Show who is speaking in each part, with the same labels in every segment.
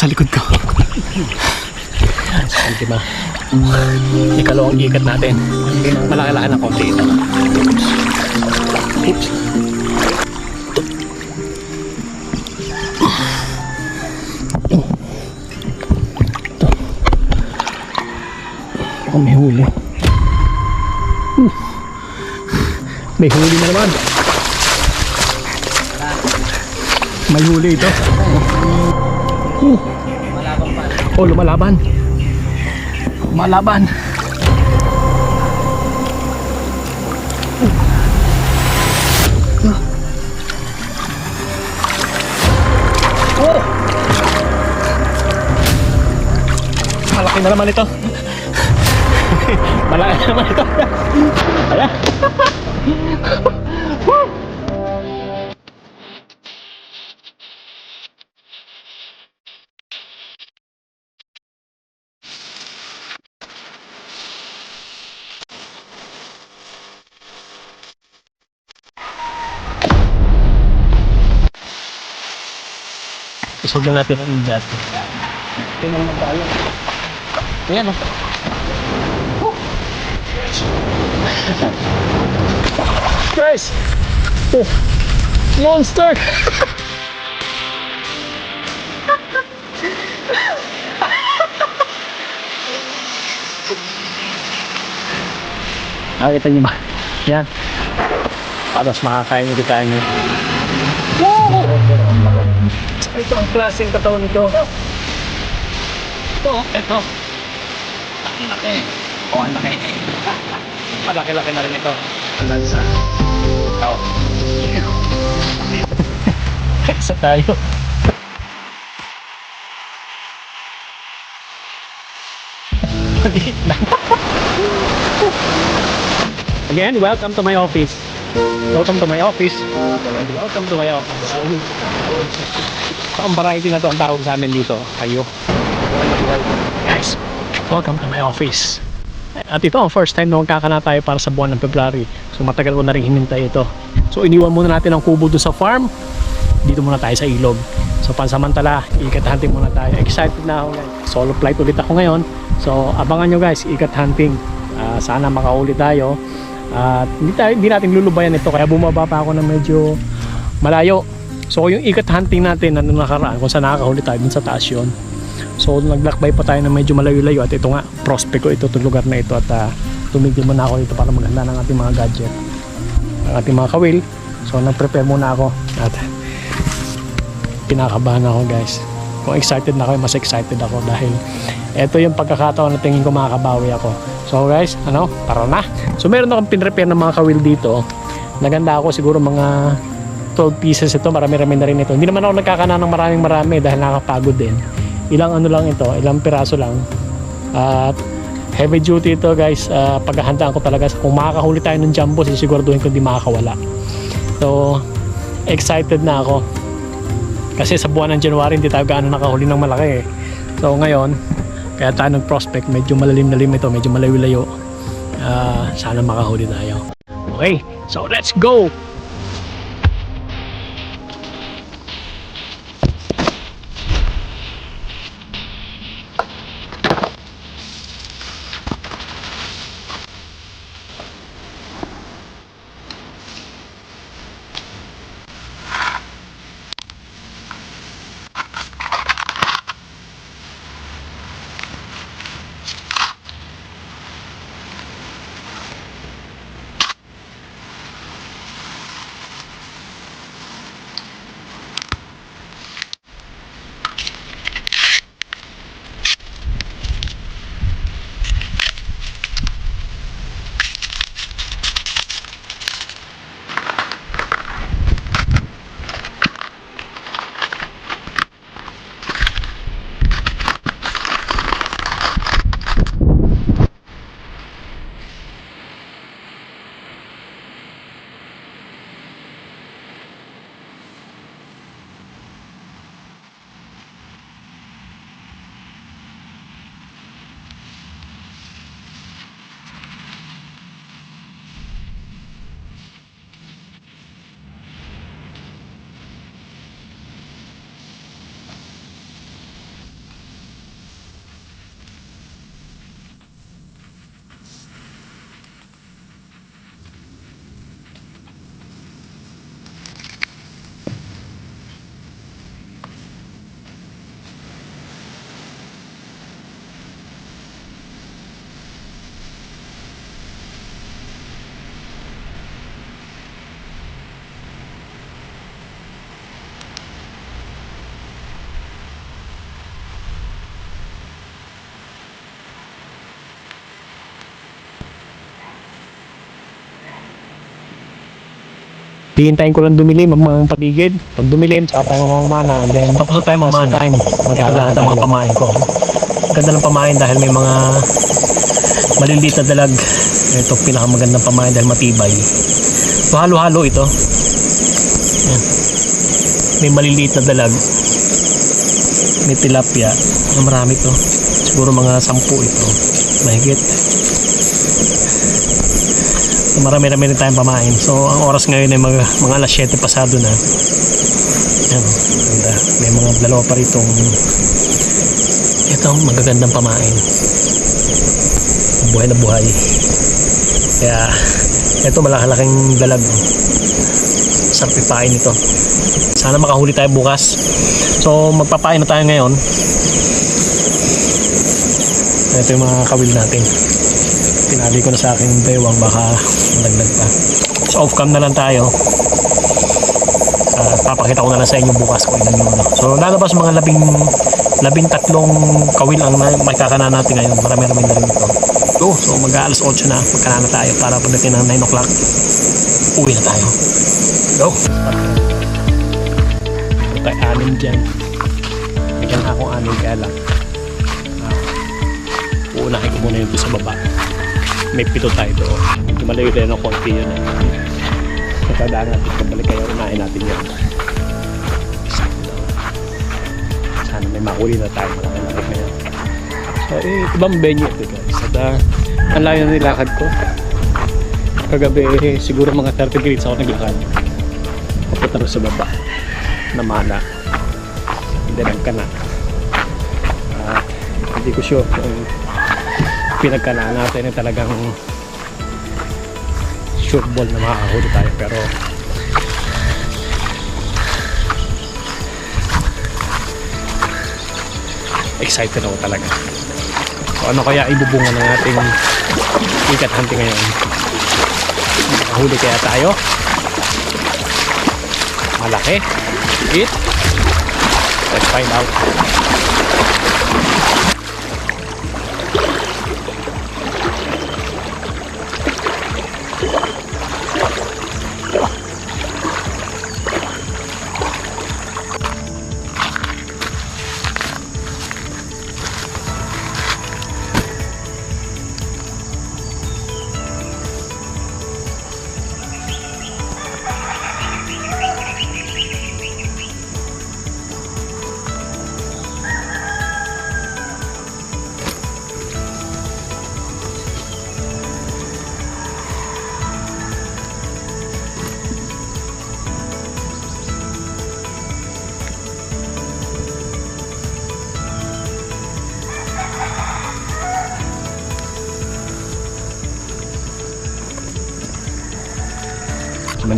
Speaker 1: sa likod ko. Ultima. Ikalawang ikat natin. Malaki-laki ng konti ito. Oops. Oh, may huli. Uh. May huli na naman. May huli ito. Uh. Oh, lumalaban. Lumalaban. Oh! Malaki na naman ito. Malaki na naman ito. Ayan. Isog lang natin ang dati. Tingnan mo tayo. Ayan o. Guys! Oh! Monster! Nakita niyo ba? Yan. Mas makakain niyo kita niyo. Ito ang klaseng katawan nito. Ito, ito. Ang laki. Oh, ang laki. Malaki-laki na rin ito. Lansa. Ito. Isa tayo. Again, welcome to my office. Welcome to my office. Welcome to my office. So, ang variety na to ang tawag sa amin dito. Kayo. Guys, welcome to my office. At ito ang first time na magkakana tayo para sa buwan ng February. So matagal ko na rin hinintay ito. So iniwan muna natin ang kubo doon sa farm. Dito muna tayo sa ilog. So pansamantala, ikat hunting muna tayo. Excited na ako guys. Solo flight ulit ako ngayon. So abangan nyo guys, ikat hunting. Ah, sana makahuli tayo. At hindi, tayo, hindi natin lulubayan ito kaya bumaba pa ako na medyo malayo. So yung ikat hunting natin na nakaraan kung saan nakakahuli tayo dun sa taas yun. So naglakbay pa tayo na medyo malayo-layo at ito nga prospect ko ito itong lugar na ito at uh, tumigil muna ako dito para maghanda ng ating mga gadget ng ating mga kawil so nag-prepare muna ako at kinakabahan ako guys. Kung excited na ako mas excited ako dahil ito yung pagkakataon na tingin ko makakabawi ako. So guys ano? Tara na. So meron akong pinrepair ng mga kawil dito. Naganda ako siguro mga 12 pieces ito marami-rami na rin ito hindi naman ako nagkakana ng maraming marami dahil nakakapagod din ilang ano lang ito, ilang piraso lang. At heavy duty ito guys, uh, paghahandaan ko talaga kung makakahuli tayo ng jumbo, sisiguraduhin ko hindi makakawala. So, excited na ako. Kasi sa buwan ng January, hindi tayo gaano nakahuli ng malaki eh. So ngayon, kaya tayo nag-prospect, medyo malalim-lalim ito, medyo malayo-layo. Uh, sana makahuli tayo. Okay, so let's go!
Speaker 2: Hihintayin ko lang dumilim ang mga paligid. Pag dumilim, saka tayo mamamana. And then,
Speaker 1: Tapos tayo
Speaker 2: mas
Speaker 1: mamana.
Speaker 2: time.
Speaker 1: Magkakalat ang mga pamain ko. Ganda ng pamain dahil may mga maliliit na dalag. Ito pinakamagandang pamain dahil matibay. So halo-halo ito. Yan. May maliliit na dalag. May tilapia. Marami to. Siguro mga sampu ito. Mahigit. Marami-rami rin tayong pamain. So ang oras ngayon ay mga, mga alas 7 pasado na. Yan, ganda. May mga dalawa pa ritong ito magagandang pamain. Buhay na buhay. Kaya ito malakalaking dalag. Sarap ipain ito. Sana makahuli tayo bukas. So magpapain na tayo ngayon. Ito yung mga kawil natin. Pinali ko na sa aking bewang baka dagdag pa. So off cam na lang tayo. Ah, papakita ko na lang sa inyo bukas kung ilan yung ano. So lalabas mga labing labing tatlong kawil ang may kakana natin ngayon. Marami-rami na rin ito. So mag alas 8 na magkana na tayo para pagdating ng 9 o'clock uwi na tayo. Go. Tayo anim dyan. Bigyan ako anim kaya lang. Ah, uunahin ko muna yung sa baba. May pito tayo doon. Malayo din ng konti yun eh. Katadaan natin pabalik kayo, unahin natin yun. Sana may mahuli na tayo, malaki na rin ngayon. So, eh, ibang venue ito guys. At uh, ang layo na nilakad ko. Kagabi, eh, siguro mga 30 minutes ako naglakad. Papunta sa baba. Namana. Hindi nagkana. Ah, hindi ko sure kung pinagkanaan natin ay talagang sure ball na makakahuli tayo pero excited ako talaga. So ano kaya ibubunga ng ating ikat hunting ngayon? Makahuli kaya tayo? Malaki. It let's find out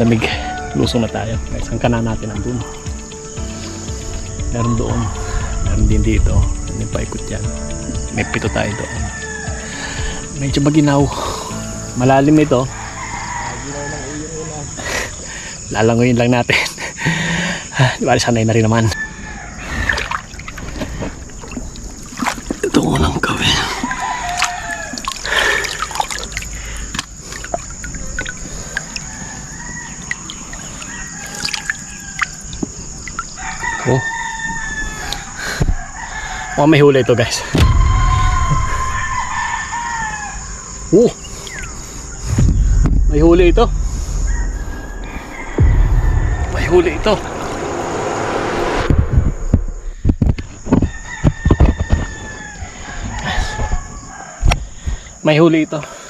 Speaker 1: malamig. Lusong na tayo. Guys ang kanan natin nandun. Meron doon. Meron din dito. May paikot yan. May pito tayo doon. Medyo maginaw. Malalim ito. Lalangoyin lang natin. Di ba sanay na rin naman Oh, may huli ito, guys. Oh. May huli ito. May huli ito. May huli ito.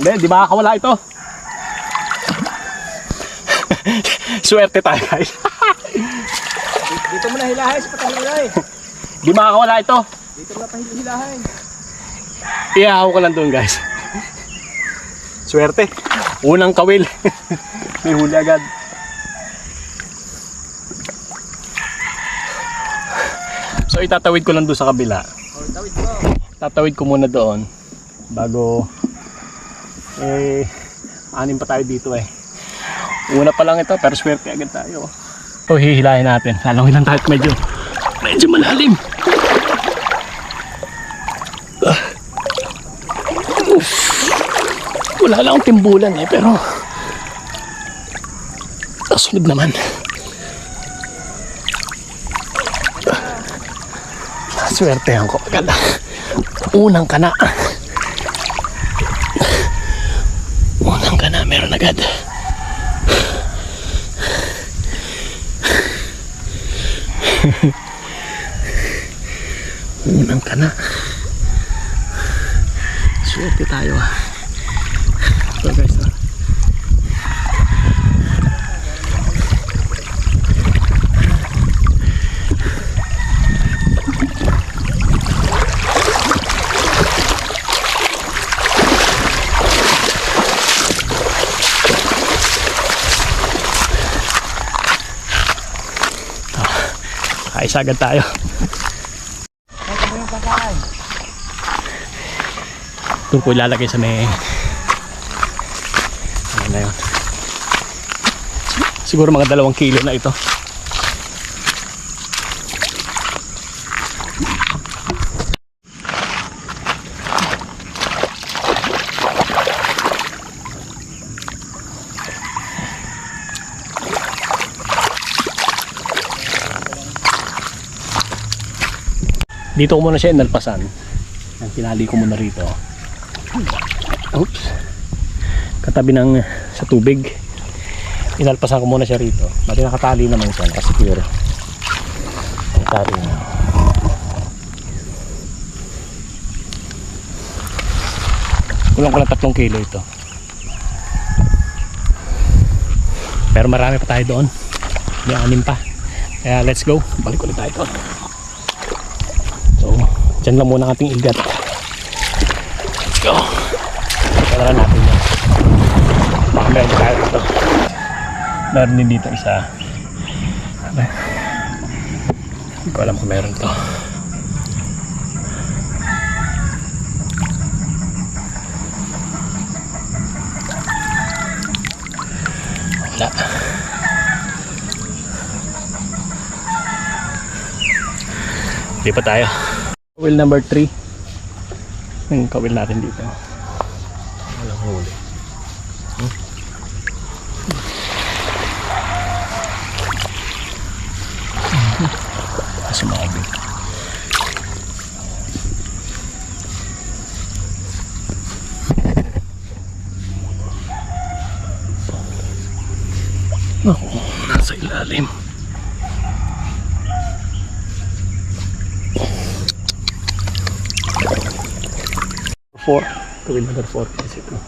Speaker 1: Hindi, di makakawala ito. Swerte tayo guys. Dito mo na hilahay sa patahilay.
Speaker 2: Di makakawala ito.
Speaker 1: Dito mo na pahilahay.
Speaker 2: Iyahaw ko lang doon guys. Swerte. Unang kawil. May huli agad. So itatawid ko lang doon sa kabila.
Speaker 1: Oh,
Speaker 2: tatawid ko muna doon bago eh anim pa tayo dito eh. Una pa lang ito pero swerte agad tayo. Ito hihilahin natin. Lalongin lang tayo medyo medyo malalim. Ah.
Speaker 1: wala lang timbulan eh pero kasunod naman. Ah. swerte ko agad unang kana. Agad. Unang kana. Swerte tayo ah. So guys, Kaisa agad tayo. Doon ko ilalagay sa may... Ano na yun? Siguro mga dalawang kilo na ito. Dito ko muna siya inalpasan. Ang tinali ko muna rito. Oops. Katabi ng sa tubig. Inalpasan ko muna siya rito. Mati nakatali naman siya. Kasi pure. Ang tali na. Kulang ko lang tatlong kilo ito. Pero marami pa tayo doon. May anim pa. Kaya let's go. Balik ulit tayo doon. So, dyan lang muna ang ating igat. Let's go. Pagkakalan natin yan. Baka meron tayo dito. Meron din dito isa. Ano? Hindi ko alam kung meron to. Wala. Pa tayo. Kawil number 3. Yung kawil natin dito. Walang huli. Hmm? Sumabi. Ako, nasa ilalim. Four. Kawil number 4. Isip ko.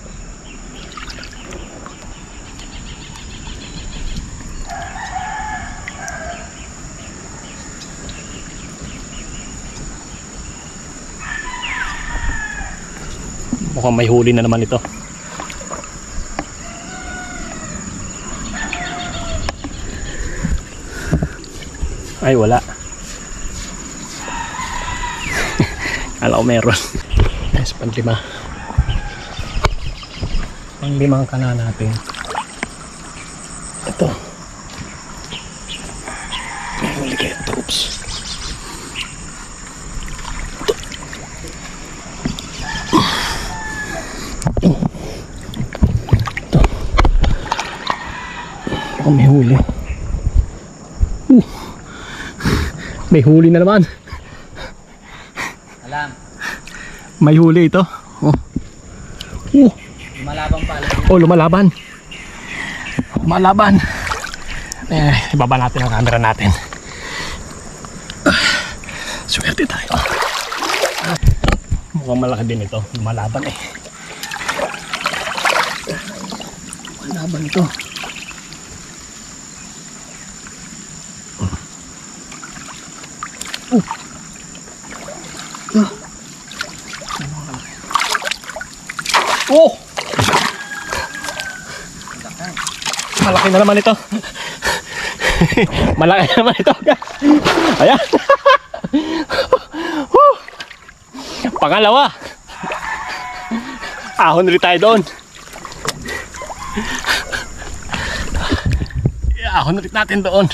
Speaker 1: Mukhang may huli na naman ito. Ay, wala. Kala ko meron. Yes, panlima. Panglimang kana natin. Ito. May huli kaya ito. Oops. Ito. Baka may huli. Uh. May huli na naman.
Speaker 3: Alam,
Speaker 1: May huli ito. Oh. Uh.
Speaker 3: malabang pala.
Speaker 1: Oh, lumalaban. Lumalaban. Eh, ibaba natin ang camera natin. Swerte tayo. Mukhang malaki din ito. Lumalaban eh. Lumalaban ito. Oh. Ah. Oh! Malaki na naman ito. Malaki na naman ito. Ayan. Woo! Pangalawa. Ahon rin tayo doon. Ahon rin natin doon.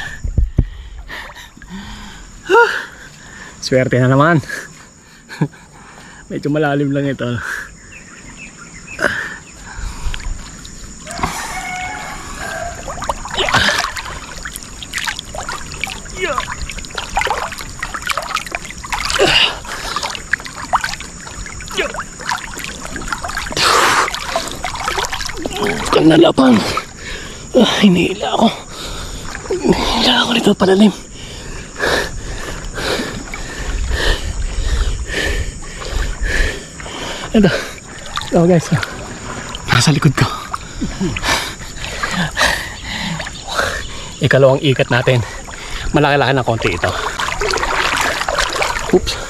Speaker 1: Swerte na naman. Medyo malalim lang ito. Kanalapang. Ah, hinihila ako. Hinihila ako dito palalim. Ito. Ito guys. Nasa likod ko. Ikalawang ikat natin. Malaki-laki na konti ito. Oops.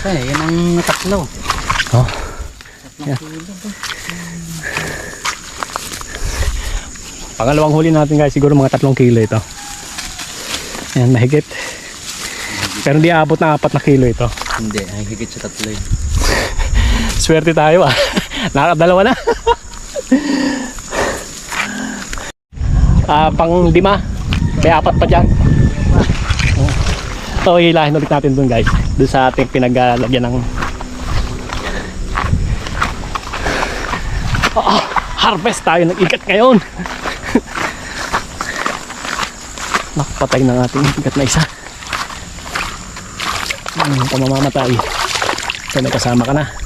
Speaker 3: Ay, yan ang tatlo.
Speaker 1: Oh. Yan. Pangalawang huli natin guys, siguro mga tatlong kilo ito. Ayan, mahigit. Pero hindi aabot na apat na kilo ito.
Speaker 3: Hindi, ay higit sa tatlo yun.
Speaker 1: Swerte tayo ah. Nakakadalawa na. Ah, pang lima. May apat pa dyan. So, hilahin ulit natin dun guys. Dun sa ating pinaglalagyan ng Ah, harvest tayo ng ikat ngayon. Nakapatay ng ating ikat na isa. Hmm, pamamamatay. So, may kasama ka na.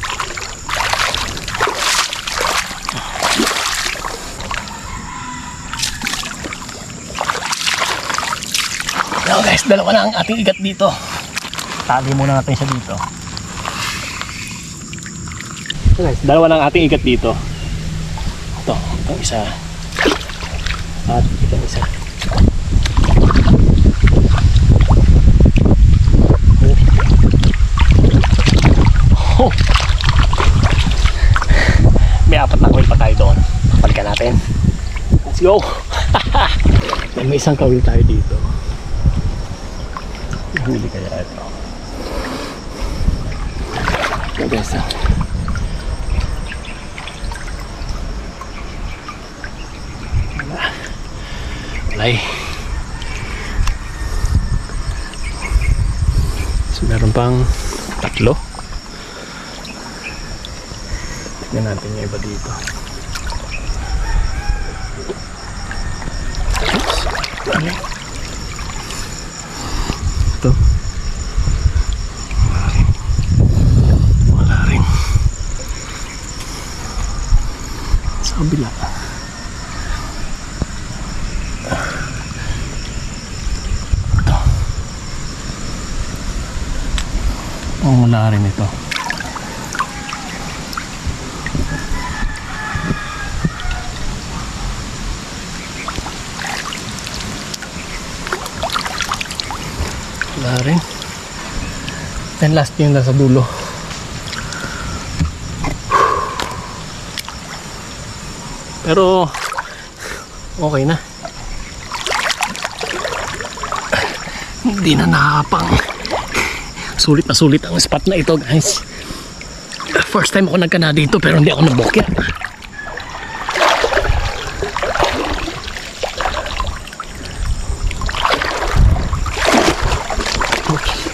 Speaker 1: Dalawa na ang ating igat dito. Tali muna natin siya dito. Guys, dalawa na ang ating igat dito. Ito, itong isa. At itong isa. Oh. May apat na kawil pa tayo doon. Balikan natin. Let's go! May isang kawil tayo dito. Huli kaya ito. Ah. Wala. Wala eh. So, meron pang tatlo. Tignan natin yung iba dito. Oops. Ano? Ito. Wala rin. Wala rin. Sa kabila. Ito. Oh, wala rin ito. Wala rin. Then last yung nasa dulo. Pero okay na. Hindi na nakakapang sulit na sulit ang spot na ito guys. First time ako nagkana dito pero hindi ako nabokit.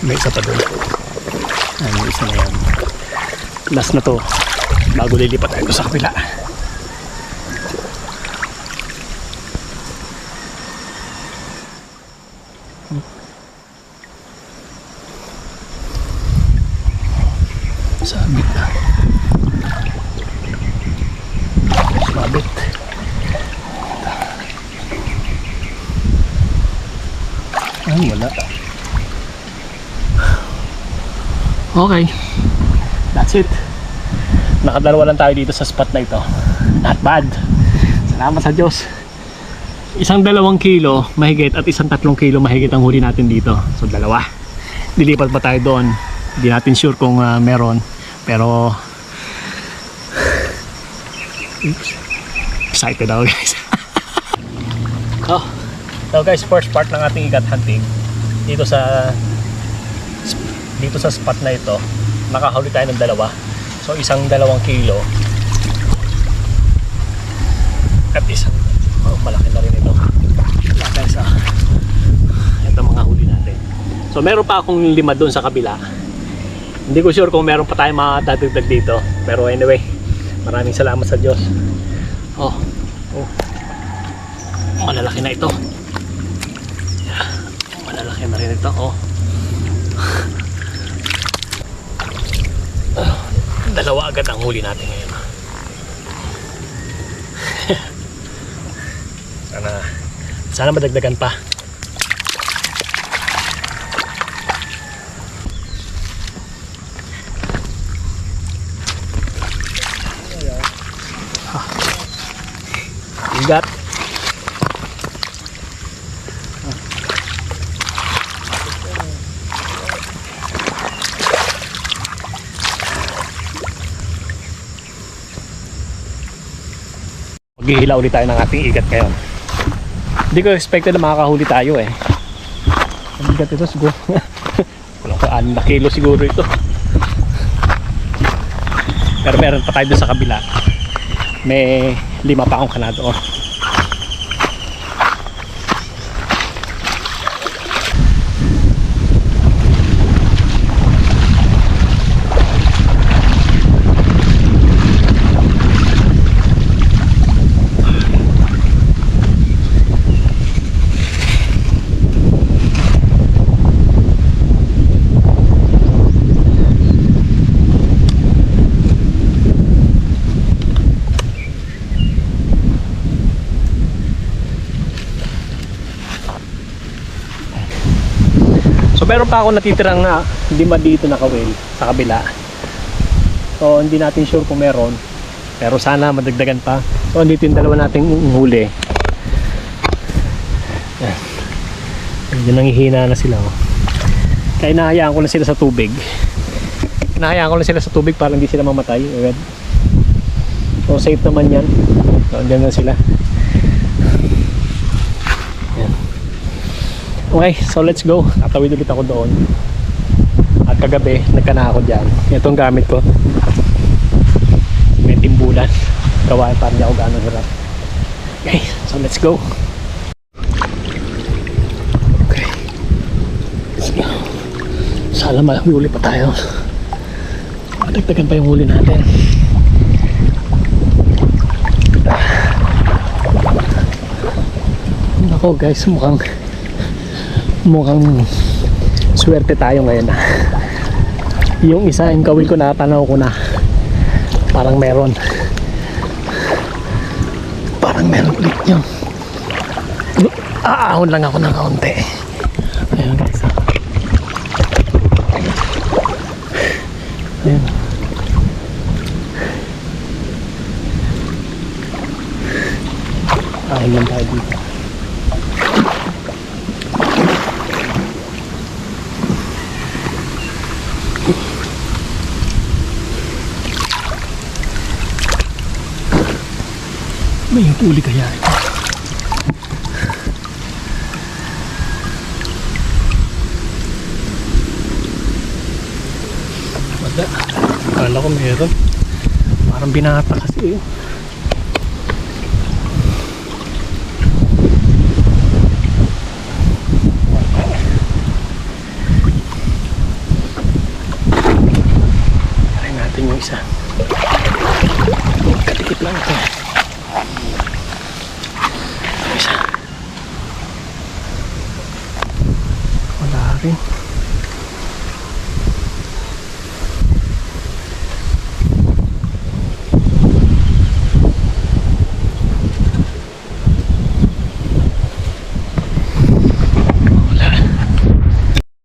Speaker 1: May isa pa doon. Ay, may isa na yan. Last na to. Bago lilipat tayo sa kapila. Sabit na. Sabit. Ay, wala. Okay. That's it. Nakadalawa lang tayo dito sa spot na ito. Not bad. Salamat sa Diyos. Isang dalawang kilo mahigit at isang tatlong kilo mahigit ang huli natin dito. So dalawa. Dilipat pa tayo doon. Hindi natin sure kung ah, meron. Pero Oops. Excited ako guys. oh. So guys, first part ng ating ikat hunting dito sa dito sa spot na ito nakahuli tayo ng dalawa. So isang dalawang kilo. At isang oh, malaki na rin ito. Tayo sa ito mga huli natin. So meron pa akong lima doon sa kabila. Hindi ko sure kung meron pa tayong makatadagdag dito. Pero anyway maraming salamat sa Diyos. Oh, oh. malalaki na ito. Malalaki na rin ito oh Dalawa agad ang huli natin ngayon. sana sana madagdagan pa. Igat. Maghihila ulit tayo ng ating igat ngayon. Hindi ko expected na makakahuli tayo eh. Ang igat ito siguro. Wala ko, 6 na kilo siguro ito. Pero meron pa tayo sa kabila. May lima pa akong kanado. Oh. Meron pa ako natitirang na lima dito na kawil sa kabila. So hindi natin sure kung meron. Pero sana madagdagan pa. So andito yung dalawa nating huli. Yan. Medyo nangihina na sila. Oh. Kaya inahayaan ko na sila sa tubig. Inahayaan ko na sila sa tubig para hindi sila mamatay. Agad. So safe naman yan. So andyan na sila. Okay, so let's go. Tatawid ulit ako doon. At kagabi, nagkana ako dyan. Ito ang gamit ko. May timbulan. Gawa para hindi ako gano'ng hirap. Okay, so let's go. Okay. Let's go. Sana may huli pa tayo. Madagdagan pa yung huli natin. Nako guys, mukhang mukhang swerte tayo ngayon. Na yung isa yung kawil ko natanaw ko na. Parang meron. Parang meron ulit yun aahon lang ako ng kaunti. Ayun guys ah. ayun ahon lang tayo dito May huli kaya ito? Wala. Akala ko meron. Parang binata kasi eh. Try natin yung isa. Katikip lang ito. Isa. Wala rin. Wala.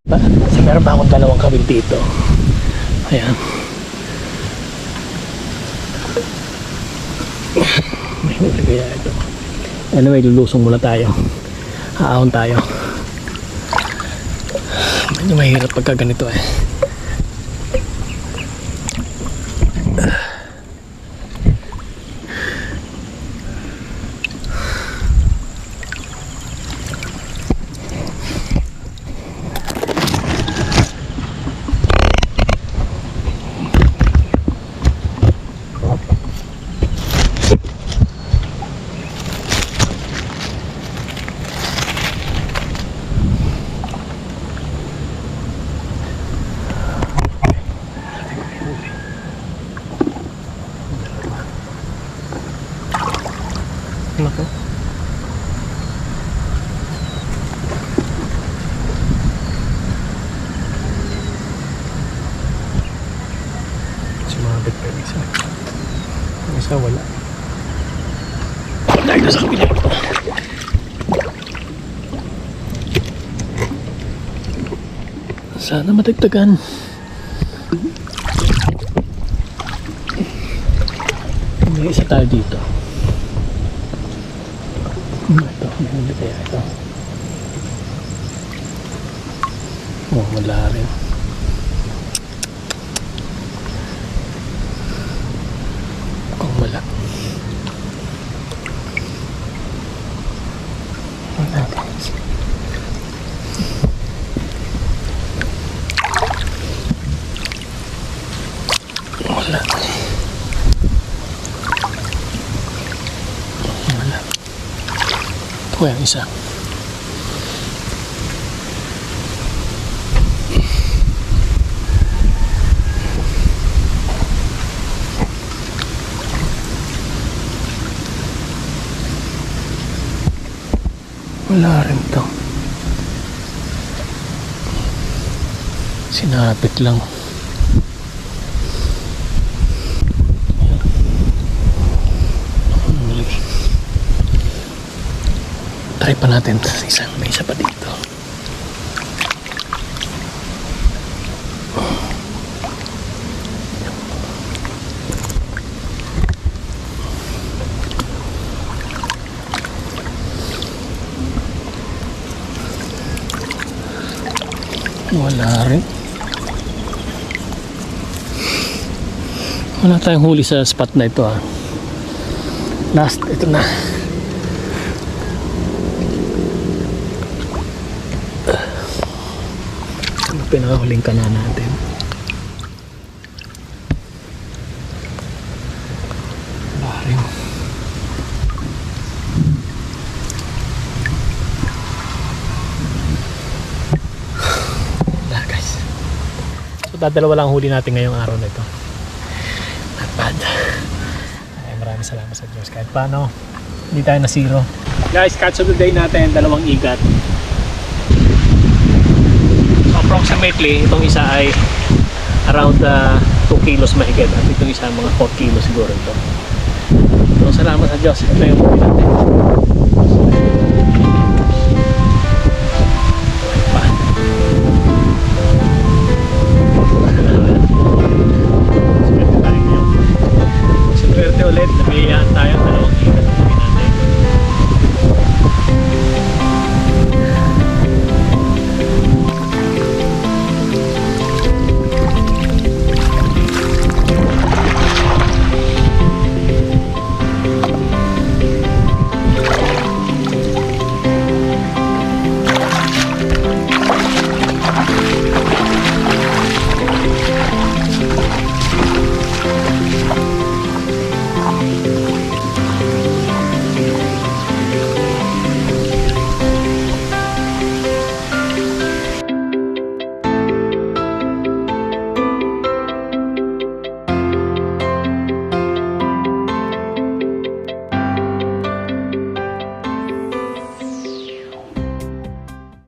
Speaker 1: Ba, kasi meron ba akong dalawang kawil dito? Ayan. May huli kaya ito. Anyway, lulusong muna tayo. Haahon tayo. Medyo mahirap pagka ganito eh. Lumapit pa isa. Yung isa wala. Wala ito sa kabila. Sana matagtagan. May isa tayo dito. Ito, may hindi kaya ito. Oh, wala rin. Kaya ang isa. Wala rin to. Sinapit lang. Ayan. Mali. Try pa natin sa isang may isa pa dito. Wala rin. Wala tayong huli sa spot na ito ah. Last, ito na. Pinakahuling ka na natin? Rin. Wala guys. So dadalawa lang huli natin ngayong araw na ito. Not bad. Ay, maraming salamat sa Diyos. Kahit paano, hindi tayo na zero. Guys, catch of the day natin, dalawang igat. Approximately, itong isa ay around 2 kilos mahigit at itong isa mga 4 kilos siguro ito. So salamat sa Diyos. Ito yung natin.